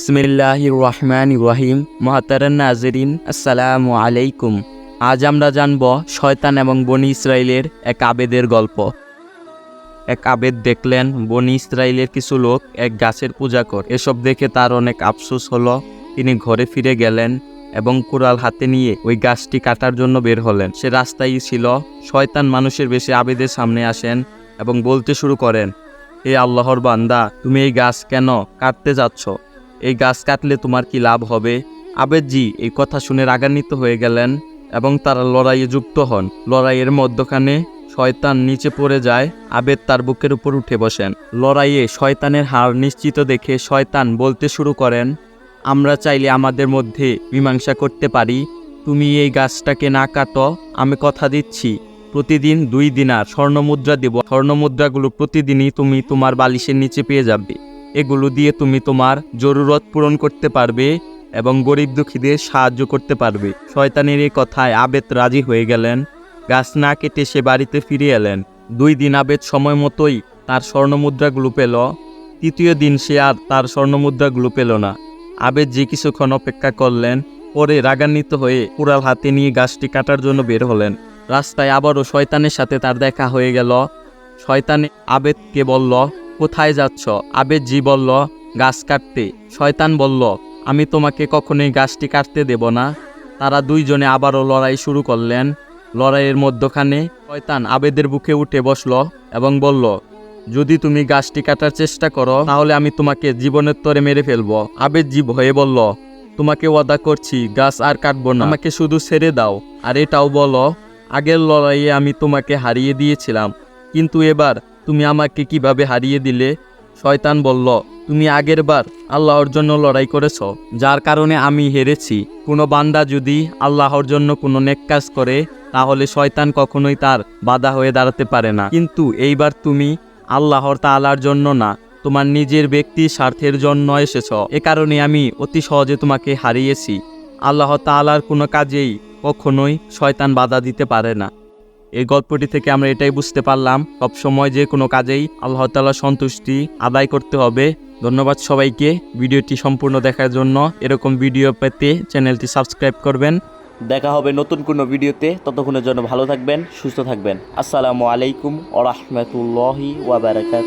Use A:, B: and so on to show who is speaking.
A: ইসমিল্লাহ রহমান রহিম মহাতারান নাজরিন, আসসালামু আলাইকুম। আজ আমরা জানব শয়তান এবং বনি ইসরায়েলের এক আবেদের গল্প। এক আবেদ দেখলেন, বনি ইসরায়েলের কিছু লোক এক গাছের পূজা কর। এসব দেখে তার অনেক আফসোস হলো। তিনি ঘরে ফিরে গেলেন এবং কুড়াল হাতে নিয়ে ওই গাছটি কাটার জন্য বের হলেন। সে রাস্তায় ছিল। শয়তান মানুষের বেশি আবেদের সামনে আসেন এবং বলতে শুরু করেন, হে আল্লাহর বান্দা, তুমি এই গাছ কেন কাটতে যাচ্ছ? এই গাছ কাটলে তোমার কি লাভ হবে? আবেদজি, এই কথা শুনে রাগান্বিত হয়ে গেলেন এবং তারা লড়াইয়ে যুক্ত হন। লড়াইয়ের মধ্যখানে শয়তান নিচে পড়ে যায়, আবেদ তার বুকের উপর উঠে বসেন। লড়াইয়ে শয়তানের হার নিশ্চিত দেখে শয়তান বলতে শুরু করেন, আমরা চাইলে আমাদের মধ্যে মীমাংসা করতে পারি। তুমি এই গাছটাকে না কাটো, আমি কথা দিচ্ছি। প্রতিদিন দুই দিনার স্বর্ণমুদ্রা দেব। স্বর্ণমুদ্রাগুলো প্রতিদিনই তুমি তোমার বালিশের নিচে পেয়ে যাবে। এগুলো দিয়ে তুমি তোমার জরুরত পূরণ করতে পারবে এবং গরিব দুঃখীদের সাহায্য করতে পারবে। শয়তানের এই কথায় আবেদ রাজি হয়ে গেলেন। গাছ না কেটে সে বাড়িতে ফিরে এলেন। দুই দিন আবেদ সময় মতোই তার স্বর্ণমুদ্রাগুলো পেল। তৃতীয় দিন সে আর তার স্বর্ণমুদ্রাগুলো পেল না। আবেদ যে কিছুক্ষণ অপেক্ষা করলেন, পরে রাগান্বিত হয়ে কুড়াল হাতে নিয়ে গাছটি কাটার জন্য বের হলেন। রাস্তায় আবারও শয়তানের সাথে তার দেখা হয়ে গেল। শয়তান আবেদকে বলল কোথায় যাচ্ছ? আবেদ জি বলল, গাছ কাটতে। শয়তান বলল, আমি তোমাকে কখনোই গাছটি কাটতে দেব না। তারা দুইজনে আবারও লড়াই শুরু করলেন। লড়াইয়ের মধ্যখানে শয়তান আবেদের বুকে উঠে বসল এবং বলল, যদি তুমি গাছটি কাটার চেষ্টা করো, তাহলে আমি তোমাকে জীবনের তরে মেরে ফেলব। আবেদ জি ভয়ে বলল, তোমাকে ওয়াদা করছি, গাছ আর কাটবো না। আমাকে শুধু ছেড়ে দাও। আর এটাও বলো আগের লড়াইয়ে আমি তোমাকে হারিয়ে দিয়েছিলাম, কিন্তু এবার তুমি আমাকে কীভাবে হারিয়ে দিলে? শয়তান বলল, তুমি আগের বার আল্লাহর জন্য লড়াই করেছ, যার কারণে আমি হেরেছি। কোনো বান্দা যদি আল্লাহর জন্য কোনো নেক কাজ করে, তাহলে শয়তান কখনোই তার বাধা হয়ে দাঁড়াতে পারে না। কিন্তু এইবার তুমি আল্লাহর তাআলার জন্য না, তোমার নিজের ব্যক্তি স্বার্থের জন্য এসেছ। এ কারণে আমি অতি সহজে তোমাকে হারিয়েছি। আল্লাহ তাআলার কোনো কাজেই কখনোই শয়তান বাধা দিতে পারে না। এই গল্পটি থেকে আমরা এটাই বুঝতে পারলাম, সবসময় যে কোনো কাজেই আল্লাহ তাল্লাহ সন্তুষ্টি আদায় করতে হবে। ধন্যবাদ সবাইকে ভিডিওটি সম্পূর্ণ দেখার জন্য। এরকম ভিডিও পেতে চ্যানেলটি সাবস্ক্রাইব করবেন।
B: দেখা হবে নতুন কোনো ভিডিওতে। ততক্ষণের জন্য ভালো থাকবেন, সুস্থ থাকবেন। আসসালামু আলাইকুম ওরহমতুল্লাহি ওয়াবারাকাত